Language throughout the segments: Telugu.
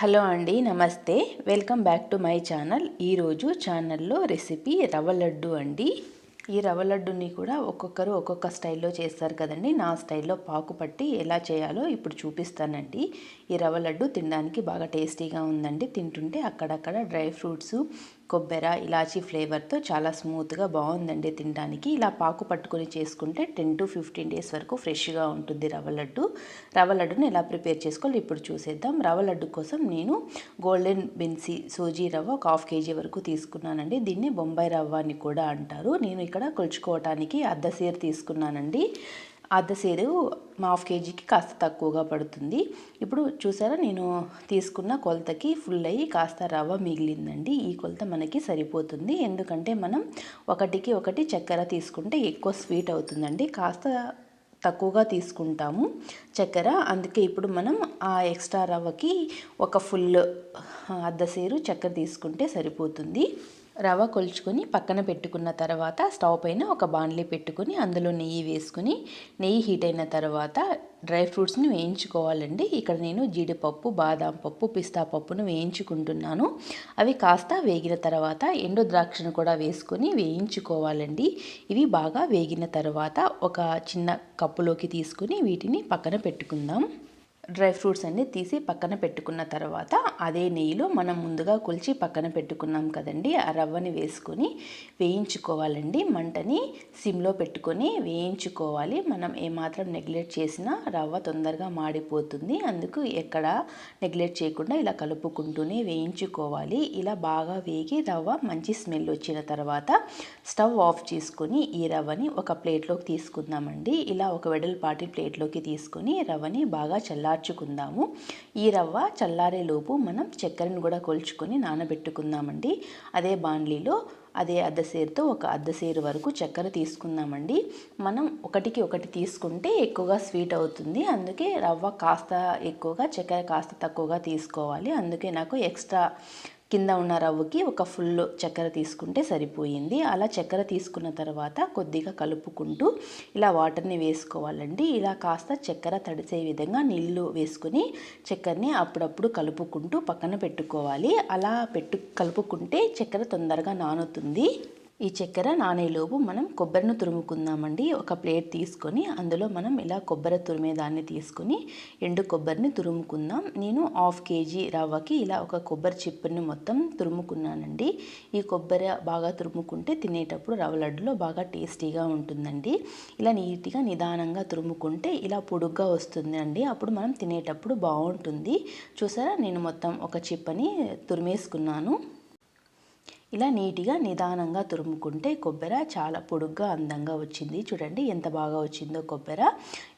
హలో అండి నమస్తే. Welcome back to my channel. ఈరోజు ఛానల్లో రెసిపీ రవ్వ లడ్డు అండి. ఈ రవ్వ లడ్డుని కూడా ఒక్కొక్కరు ఒక్కొక్క స్టైల్లో చేస్తారు కదండి. నా స్టైల్లో పాకు పట్టి ఎలా చేయాలో ఇప్పుడు చూపిస్తానండి. ఈ రవ్వ లడ్డు తినడానికి బాగా టేస్టీగా ఉందండి. తింటుంటే అక్కడక్కడ డ్రై ఫ్రూట్స్ కొబ్బెర ఇలాచీ ఫ్లేవర్తో చాలా స్మూత్గా బాగుందండి తినడానికి. ఇలా పాకు పట్టుకొని చేసుకుంటే టెన్ టు ఫిఫ్టీన్ డేస్ వరకు ఫ్రెష్గా ఉంటుంది రవ్వ లడ్డు. రవ్వ లడ్డుని ఎలా ప్రిపేర్ చేసుకోవాలి ఇప్పుడు చూసేద్దాం. రవ్వ లడ్డు కోసం నేను గోల్డెన్ బెన్సీ సూజీ రవ్వ ఒక హాఫ్ కేజీ వరకు తీసుకున్నానండి. దీన్ని బొంబాయి రవ్వ అని కూడా అంటారు. నేను ఇక్కడ కొలుచుకోవటానికి అర్ధ సీర తీసుకున్నానండి. అర్ధ సేరు హాఫ్ కేజీకి కాస్త తక్కువగా పడుతుంది. ఇప్పుడు చూసారా నేను తీసుకున్న కొలతకి ఫుల్ అయ్యి కాస్త రవ్వ మిగిలిందండి. ఈ కొలత మనకి సరిపోతుంది. ఎందుకంటే మనం ఒకటికి ఒకటి చక్కెర తీసుకుంటే ఎక్కువ స్వీట్ అవుతుందండి. కాస్త తక్కువగా తీసుకుంటాము చక్కెర. అందుకే ఇప్పుడు మనం ఆ ఎక్స్ట్రా రవ్వకి ఒక ఫుల్ అర్ధసేరు చక్కెర తీసుకుంటే సరిపోతుంది. రవ్వ కొలుచుకొని పక్కన పెట్టుకున్న తర్వాత స్టవ్ పైన ఒక బాణలి పెట్టుకొని అందులో నెయ్యి వేసుకుని నెయ్యి హీట్ అయిన తర్వాత డ్రై ఫ్రూట్స్ని వేయించుకోవాలండి. ఇక్కడ నేను జీడిపప్పు బాదాం పప్పు పిస్తా పప్పును వేయించుకుంటున్నాను. అవి కాస్త వేగిన తర్వాత ఎండు ద్రాక్షను కూడా వేసుకొని వేయించుకోవాలండి. ఇవి బాగా వేగిన తర్వాత ఒక చిన్న కప్పులోకి తీసుకుని వీటిని పక్కన పెట్టుకుందాం. డ్రై ఫ్రూట్స్ అన్నీ తీసి పక్కన పెట్టుకున్న తర్వాత అదే నెయ్యిలో మనం ముందుగా కొలిచి పక్కన పెట్టుకున్నాం కదండి ఆ రవ్వని వేసుకొని వేయించుకోవాలండి. మంటని సిమ్లో పెట్టుకొని వేయించుకోవాలి. మనం ఏమాత్రం నెగ్లెక్ట్ చేసినా రవ్వ తొందరగా మాడిపోతుంది. అందుకు ఎక్కడ నెగ్లెక్ట్ చేయకుండా ఇలా కలుపుకుంటూనే వేయించుకోవాలి. ఇలా బాగా వేగి రవ్వ మంచి స్మెల్ వచ్చిన తర్వాత స్టవ్ ఆఫ్ చేసుకొని ఈ రవ్వని ఒక ప్లేట్లోకి తీసుకుందామండి. ఇలా ఒక వెడల్పాటి ప్లేట్లోకి తీసుకొని రవ్వని బాగా చల్లార్చుకుందాము ఈ రవ్వ చల్లారేలోపు మనం చక్కెరను కూడా కొలుచుకొని నానబెట్టుకుందామండి. అదే బాండ్లీలో అదే అద్దసేరుతో ఒక అద్దసేరు వరకు చక్కెర తీసుకుందామండి. మనం ఒకటికి ఒకటి తీసుకుంటే ఎక్కువగా స్వీట్ అవుతుంది. అందుకే రవ్వ కాస్త ఎక్కువగా చక్కెర కాస్త తక్కువగా తీసుకోవాలి. అందుకే నాకు ఎక్స్ట్రా కింద ఉన్న రవ్వకి ఒక ఫుల్ చక్కెర తీసుకుంటే సరిపోయింది. అలా చక్కెర తీసుకున్న తర్వాత కొద్దిగా కలుపుకుంటూ ఇలా వాటర్ని వేసుకోవాలండి. ఇలా కాస్త చక్కెర తడిసే విధంగా నీళ్ళు వేసుకుని చక్కెరని అప్పుడప్పుడు కలుపుకుంటూ పక్కన పెట్టుకోవాలి. అలా పెట్టు కలుపుకుంటే చక్కెర తొందరగా నానుతుంది. ఈ చక్కెర నానేలోపు మనం కొబ్బరిని తురుముకుందామండి. ఒక ప్లేట్ తీసుకొని అందులో మనం ఇలా కొబ్బరి తురిమే దాన్ని తీసుకొని ఎండు కొబ్బరిని తురుముకుందాం. నేను హాఫ్ కేజీ రవ్వకి ఇలా ఒక కొబ్బరి చిప్పని మొత్తం తురుముకున్నానండి. ఈ కొబ్బరి బాగా తురుముకుంటే తినేటప్పుడు రవ్వ లడ్డులో బాగా టేస్టీగా ఉంటుందండి. ఇలా నీట్గా నిదానంగా తురుముకుంటే ఇలా పొడుగ్గా వస్తుందండి. అప్పుడు మనం తినేటప్పుడు బాగుంటుంది. చూసారా? నేను మొత్తం ఒక చిప్పని తురిమేసుకున్నాను. ఇలా నీట్గా నిదానంగా తురుముకుంటే కొబ్బరి చాలా పొడుగ్గా అందంగా వచ్చింది. చూడండి ఎంత బాగా వచ్చిందో కొబ్బరి.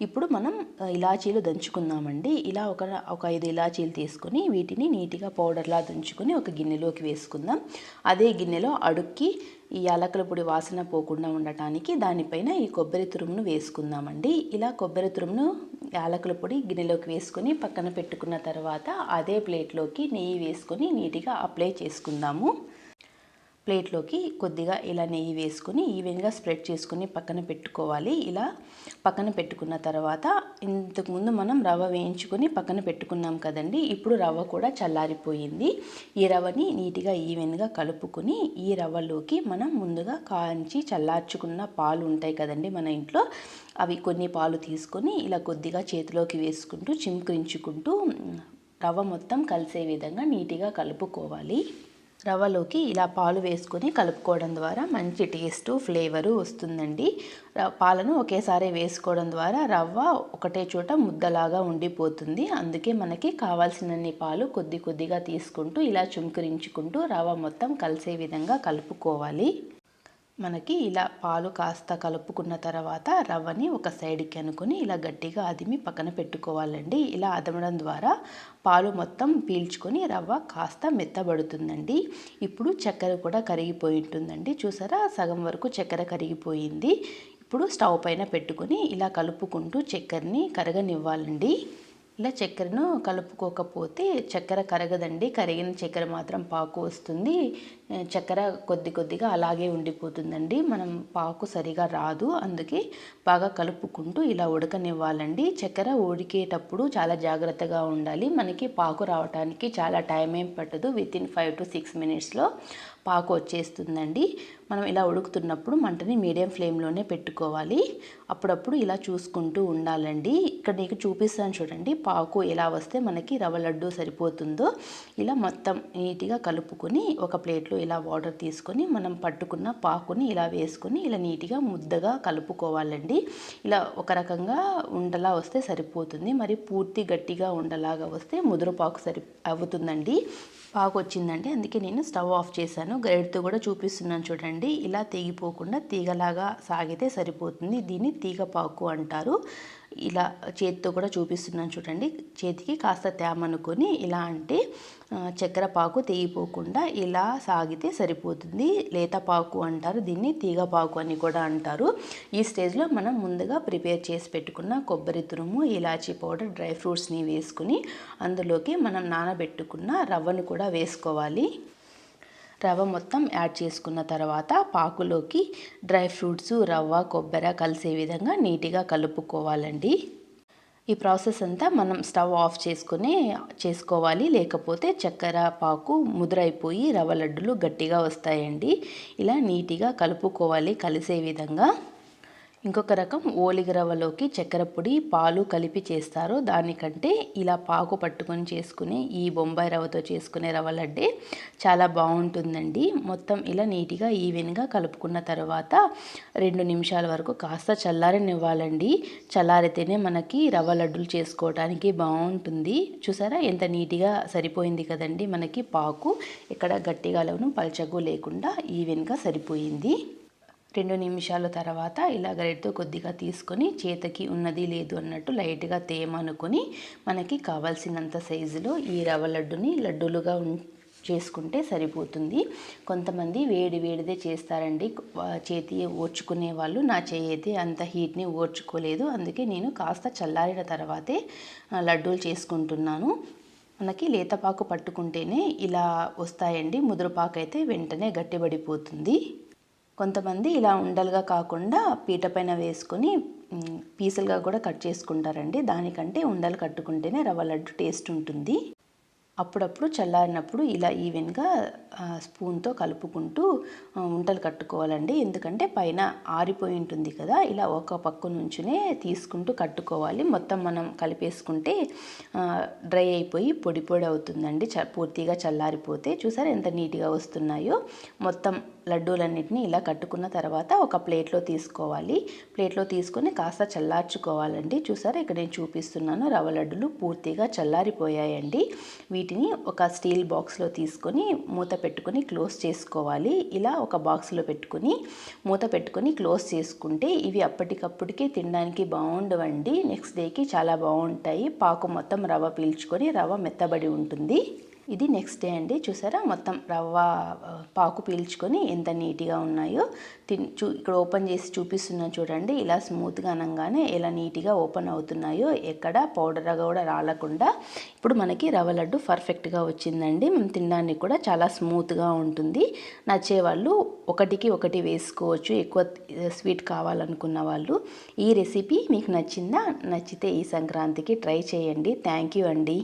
ఇప్పుడు మనం ఇలాచీలు దంచుకుందామండి. ఇలా ఒక ఒక ఐదు ఇలాచీలు తీసుకొని వీటిని నీట్గా పౌడర్లా దంచుకుని ఒక గిన్నెలోకి వేసుకుందాం. అదే గిన్నెలో అడుక్కి ఈ యాలకుల పొడి వాసన పోకుండా ఉండటానికి దానిపైన ఈ కొబ్బరి తురుమును వేసుకుందామండి. ఇలా కొబ్బరి తురుమును యాలకుల పొడి గిన్నెలోకి వేసుకొని పక్కన పెట్టుకున్న తర్వాత అదే ప్లేట్లోకి నెయ్యి వేసుకొని నీట్గా అప్లై చేసుకుందాము. ప్లేట్లోకి కొద్దిగా ఇలా నెయ్యి వేసుకొని ఈవెన్గా స్ప్రెడ్ చేసుకుని పక్కన పెట్టుకోవాలి. ఇలా పక్కన పెట్టుకున్న తర్వాత ఇంతకుముందు మనం రవ్వ వేయించుకొని పక్కన పెట్టుకున్నాం కదండి. ఇప్పుడు రవ్వ కూడా చల్లారిపోయింది. ఈ రవ్వని నీట్గా ఈవెన్గా కలుపుకొని ఈ రవ్వలోకి మనం ముందుగా కాంచి చల్లార్చుకున్న పాలు ఉంటాయి కదండి మన ఇంట్లో. అవి కొన్ని పాలు తీసుకొని ఇలా కొద్దిగా చేతిలోకి వేసుకుంటూ చిమ్కరించుకుంటూ రవ్వ మొత్తం కలిసే విధంగా నీట్గా కలుపుకోవాలి. రవ్వలోకి ఇలా పాలు వేసుకొని కలుపుకోవడం ద్వారా మంచి టేస్ట్ ఫ్లేవరు వస్తుందండి. పాలను ఒకేసారి వేసుకోవడం ద్వారా రవ్వ ఒకటే చోట ముద్దలాగా ఉండిపోతుంది. అందుకే మనకి కావాల్సినన్ని పాలు కొద్ది కొద్దిగా తీసుకుంటూ ఇలా చుంకరించుకుంటూ రవ్వ మొత్తం కలిసే విధంగా కలుపుకోవాలి. మనకి ఇలా పాలు కాస్త కలుపుకున్న తర్వాత రవ్వని ఒక సైడ్కి అనుకొని ఇలా గట్టిగా అదిమి పక్కన పెట్టుకోవాలండి. ఇలా అదమడం ద్వారా పాలు మొత్తం పీల్చుకొని రవ్వ కాస్త మెత్తబడుతుందండి. ఇప్పుడు చక్కెర కూడా కరిగిపోయి ఉంటుందండి. చూసారా? సగం వరకు చక్కెర కరిగిపోయింది. ఇప్పుడు స్టవ్ పైన పెట్టుకొని ఇలా కలుపుకుంటూ చక్కెరని కరగనివ్వాలండి. ఇలా చక్కెరను కలుపుకోకపోతే చక్కెర కరగదండి. కరిగిన చక్కెర మాత్రం పాకు వస్తుంది. చక్కెర కొద్ది కొద్దిగా అలాగే ఉండిపోతుందండి. మనం పాకు సరిగా రాదు. అందుకే బాగా కలుపుకుంటూ ఇలా ఉడకనివ్వాలండి. చక్కెర ఉడికేటప్పుడు చాలా జాగ్రత్తగా ఉండాలి. మనకి పాకు రావడానికి చాలా టైం ఏం పట్టదు. Within five to six మినిట్స్లో పాకు వచ్చేస్తుందండి. మనం ఇలా ఉడుకుతున్నప్పుడు మంటని మీడియం ఫ్లేమ్లోనే పెట్టుకోవాలి. అప్పుడప్పుడు ఇలా చూసుకుంటూ ఉండాలండి. ఇక్కడ నీకు చూపిస్తాను చూడండి. పాకు ఎలా వస్తే మనకి రవ్వ లడ్డు సరిపోతుందో ఇలా మొత్తం నీట్గా కలుపుకొని ఒక ప్లేట్లో ఇలా వాటర్ తీసుకొని మనం పట్టుకున్న పాకుని ఇలా వేసుకొని ఇలా నీట్గా ముద్దగా కలుపుకోవాలండి. ఇలా ఒక రకంగా ఉండలా వస్తే సరిపోతుంది. మరి పూర్తి గట్టిగా ఉండలాగా వస్తే ముదురుపాకు సరి అవుతుందండి. పాకు వచ్చిందండి అందుకే నేను స్టవ్ ఆఫ్ చేశాను. గరిటతో కూడా చూపిస్తున్నాను చూడండి. ఇలా తెగిపోకుండా తీగలాగా సాగితే సరిపోతుంది. దీన్ని తీగపాకు అంటారు. ఇలా చేతితో కూడా చూపిస్తున్నాను చూడండి. చేతికి కాస్త తేమనుకొని ఇలా అంటే చక్కెర పాకు తెగిపోకుండా ఇలా సాగితే సరిపోతుంది. లేత పాకు అంటారు దీన్ని తీగ పాకు అని కూడా అంటారు. ఈ స్టేజ్లో మనం ముందుగా ప్రిపేర్ చేసి పెట్టుకున్న కొబ్బరి తురుము ఇలాచీ పౌడర్ డ్రై ఫ్రూట్స్ని వేసుకుని అందులోకి మనం నానబెట్టుకున్న రవ్వను కూడా వేసుకోవాలి. రవ్వ మొత్తం యాడ్ చేసుకున్న తర్వాత పాకులోకి డ్రై ఫ్రూట్స్ రవ్వ కొబ్బరి కలిసే విధంగా నీట్గా కలుపుకోవాలండి. ఈ ప్రాసెస్ అంతా మనం స్టవ్ ఆఫ్ చేసుకుని చేసుకోవాలి. లేకపోతే చక్కెర పాకు ముద్రైపోయి రవ్వ లడ్డులు గట్టిగా వస్తాయండి. ఇలా నీట్గా కలుపుకోవాలి కలిసే విధంగా. ఇంకొక రకం ఓలిగ రవ్వలోకి చక్కెర పొడి పాలు కలిపి చేస్తారు. దానికంటే ఇలా పాకు పట్టుకొని చేసుకునే ఈ బొంబాయి రవ్వతో చేసుకునే రవ్వ లడ్డే చాలా బాగుంటుందండి. మొత్తం ఇలా నీట్గా ఈవెన్గా కలుపుకున్న తర్వాత రెండు నిమిషాల వరకు కాస్త చల్లారనివ్వాలండి. చల్లారితేనే మనకి రవ్వ లడ్డులు చేసుకోవడానికి బాగుంటుంది. చూసారా? ఎంత నీట్గా సరిపోయింది కదండి మనకి పాకు. ఎక్కడ గట్టిగా లేవను పల్చగు లేకుండా ఈవెన్గా సరిపోయింది. రెండు నిమిషాల తర్వాత ఇలా గరిటతో కొద్దిగా తీసుకొని చేతికి ఉన్నది లేదు అన్నట్టు లైట్గా తేమనుకొని మనకి కావాల్సినంత సైజులో ఈ రవ్వ లడ్డుని లడ్డూలుగా ఉం చేసుకుంటే సరిపోతుంది. కొంతమంది వేడి వేడిదే చేస్తారండి. చేతి ఓర్చుకునే వాళ్ళు నా చేయి అయితే అంత హీట్ని ఓర్చుకోలేదు. అందుకే నేను కాస్త చల్లారిన తర్వాతే లడ్డూలు చేసుకుంటున్నాను. మనకి లేతపాకు పట్టుకుంటేనే ఇలా వస్తాయండి. ముదురుపాకు అయితే వెంటనే గట్టిపడిపోతుంది. కొంతమంది ఇలా ఉండలుగా కాకుండా పీట పైన వేసుకొని పీసులుగా కూడా కట్ చేసుకుంటారండి. దానికంటే ఉండలు కట్టుకుంటేనే రవ్వ లడ్డు టేస్ట్ ఉంటుంది. అప్పుడప్పుడు చల్లారినప్పుడు ఇలా ఈవెన్గా స్పూన్తో కలుపుకుంటూ ఉంటలు కట్టుకోవాలండి. ఎందుకంటే పైన ఆరిపోయి ఉంటుంది కదా ఇలా ఒక పక్క నుంచునే తీసుకుంటూ కట్టుకోవాలి. మొత్తం మనం కలిపేసుకుంటే డ్రై అయిపోయి పొడి పొడి అవుతుందండి. చ పూర్తిగా చల్లారిపోతే. చూసారు ఎంత నీట్గా వస్తున్నాయో? మొత్తం లడ్డూలన్నింటినీ ఇలా కట్టుకున్న తర్వాత ఒక ప్లేట్లో తీసుకోవాలి. ప్లేట్లో తీసుకొని కాస్త చల్లార్చుకోవాలండి. చూసారా? ఇక్కడ నేను చూపిస్తున్నాను రవ్వ లడ్డులు పూర్తిగా చల్లారిపోయాయండి. వీటిని ఒక స్టీల్ బాక్స్లో తీసుకొని మూత పెట్టుకొని క్లోజ్ చేసుకోవాలి. ఇలా ఒక బాక్స్లో పెట్టుకొని మూత పెట్టుకొని క్లోజ్ చేసుకుంటే ఇవి అప్పటికప్పటికే తినడానికి బాగుండవండి. నెక్స్ట్ డేకి చాలా బాగుంటాయి. పాకు మొత్తం రవ్వ పీల్చుకొని రవ్వ మెత్తబడి ఉంటుంది. ఇది నెక్స్ట్ డే అండి. చూసారా? మొత్తం రవ్వ పాకు పీల్చుకొని ఎంత నీట్గా ఉన్నాయో తిన్ చూ ఇక్కడ ఓపెన్ చేసి చూపిస్తున్నా చూడండి. ఇలా స్మూత్గా అనగానే ఎలా నీట్గా ఓపెన్ అవుతున్నాయో ఎక్కడ పౌడర్ కూడా రాలకుండా ఇప్పుడు మనకి రవ్వ లడ్డు పర్ఫెక్ట్గా వచ్చిందండి. మనం తినడానికి కూడా చాలా స్మూత్గా ఉంటుంది. నచ్చే వాళ్ళు ఒకటికి ఒకటి వేసుకోవచ్చు. ఎక్కువ స్వీట్ కావాలనుకున్న వాళ్ళు ఈ రెసిపీ మీకు నచ్చిందా? నచ్చితే ఈ సంక్రాంతికి ట్రై చేయండి. థ్యాంక్ యూ అండి.